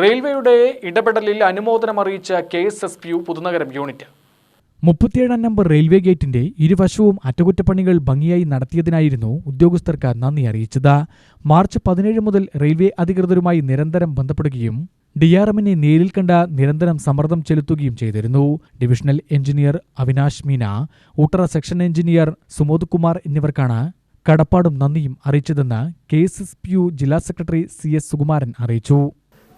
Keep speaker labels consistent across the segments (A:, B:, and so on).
A: റെയിൽവേയുടെ ഇടപെടലിൽ അനുമോദനം അറിയിച്ച K S S P U Puthunagaram unit.
B: മുപ്പത്തിയേഴാം നമ്പർ റെയിൽവേ ഗേറ്റിന്റെ ഇരുവശവും അറ്റകുറ്റപ്പണികൾ ഭംഗിയായി നടത്തിയതിനായിരുന്നു ഉദ്യോഗസ്ഥർക്ക് നന്ദി അറിയിച്ചത്. മാർച്ച് പതിനേഴ് മുതൽ റെയിൽവേ അധികൃതരുമായി നിരന്തരം ബന്ധപ്പെടുകയും ഡി ആർ എമ്മിനെ നേരിൽ കണ്ട നിരന്തരം സമ്മർദ്ദം ചെലുത്തുകയും ചെയ്തിരുന്നു. ഡിവിഷണൽ എഞ്ചിനീയർ അവിനാശ് മീന ഉട്ടറ സെക്ഷൻ എഞ്ചിനീയർ സുമോദ് കുമാർ എന്നിവർക്കാണ് കടപ്പാടും നന്ദിയും അറിയിച്ചതെന്ന് K S S P U ജില്ലാ സെക്രട്ടറി സി എസ് സുകുമാരൻ അറിയിച്ചു.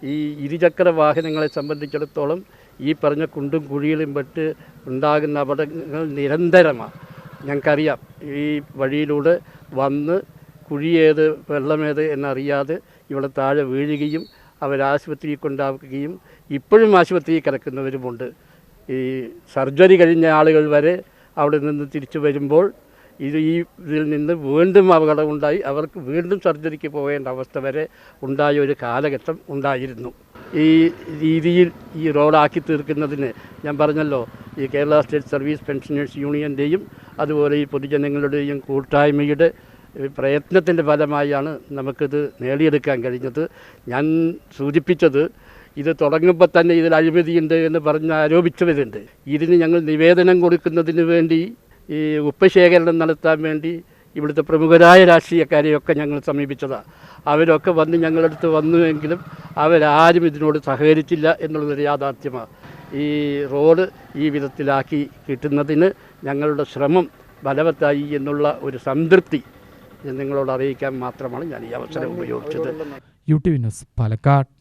C: ഈ ഇരുചക്ര വാഹനങ്ങളെ സംബന്ധിച്ചിടത്തോളം ഈ പറഞ്ഞ കുണ്ടും കുഴിയിലും പെട്ട് ഉണ്ടാകുന്ന അപകടങ്ങൾ നിരന്തരമാണ്. ഞങ്ങൾക്കറിയാം. ഈ വഴിയിലൂടെ വന്ന് കുഴിയേത് വെള്ളമേത് എന്നറിയാതെ ഇവിടെ താഴെ വീഴുകയും അവരാശുപത്രിയിൽ കൊണ്ടാക്കുകയും ഇപ്പോഴും ആശുപത്രിയിൽ കിടക്കുന്നവരുമുണ്ട്. ഈ സർജറി കഴിഞ്ഞ ആളുകൾ വരെ അവിടെ നിന്ന് തിരിച്ചു വരുമ്പോൾ ഇത് ഈ ഇതിൽ നിന്ന് വീണ്ടും അപകടമുണ്ടായി അവർക്ക് വീണ്ടും സർജറിക്ക് പോകേണ്ട അവസ്ഥ വരെ ഉണ്ടായ ഒരു കാലഘട്ടം ഉണ്ടായിരുന്നു. ഈ രീതിയിൽ ഈ റോഡാക്കി തീർക്കുന്നതിന് ഞാൻ പറഞ്ഞല്ലോ ഈ കേരള സ്റ്റേറ്റ് സർവീസ് പെൻഷനേഴ്സ് യൂണിയന്റെയും അതുപോലെ ഈ പൊതുജനങ്ങളുടെയും കൂട്ടായ്മയുടെ പ്രയത്നത്തിന്റെ ഫലമായാണ് നമുക്കിത് നേടിയെടുക്കാൻ കഴിഞ്ഞത്. ഞാൻ സൂചിപ്പിച്ചത് ഇത് തുടങ്ങുമ്പോൾ തന്നെ ഇതിൽ അഴിമതിയുണ്ട് എന്ന് പറഞ്ഞ് ആരോപിച്ചവരുണ്ട്. ഇതിന് ഞങ്ങൾ നിവേദനം കൊടുക്കുന്നതിന് വേണ്ടി ഈ ഉപ്പ് ശേഖരണം നടത്താൻ വേണ്ടി ഇവിടുത്തെ പ്രമുഖരായ രാഷ്ട്രീയക്കാരെയൊക്കെ ഞങ്ങൾ സമീപിച്ചതാണ് അവരൊക്കെ വന്ന് ഞങ്ങളടുത്ത് വന്നുവെങ്കിലും അവരാരും ഇതിനോട് സഹകരിച്ചില്ല എന്നുള്ളതൊരു യാഥാർത്ഥ്യമാണ് ഈ റോഡ് ഈ വിധത്തിലാക്കി കിട്ടുന്നതിന് ഞങ്ങളുടെ ശ്രമം ഫലവത്തായി എന്നുള്ള ഒരു സംതൃപ്തി നിങ്ങളോട് അറിയിക്കാൻ മാത്രമാണ് ഞാൻ ഈ അവസരം ഉപയോഗിച്ചത്.
B: U T news Palakkad.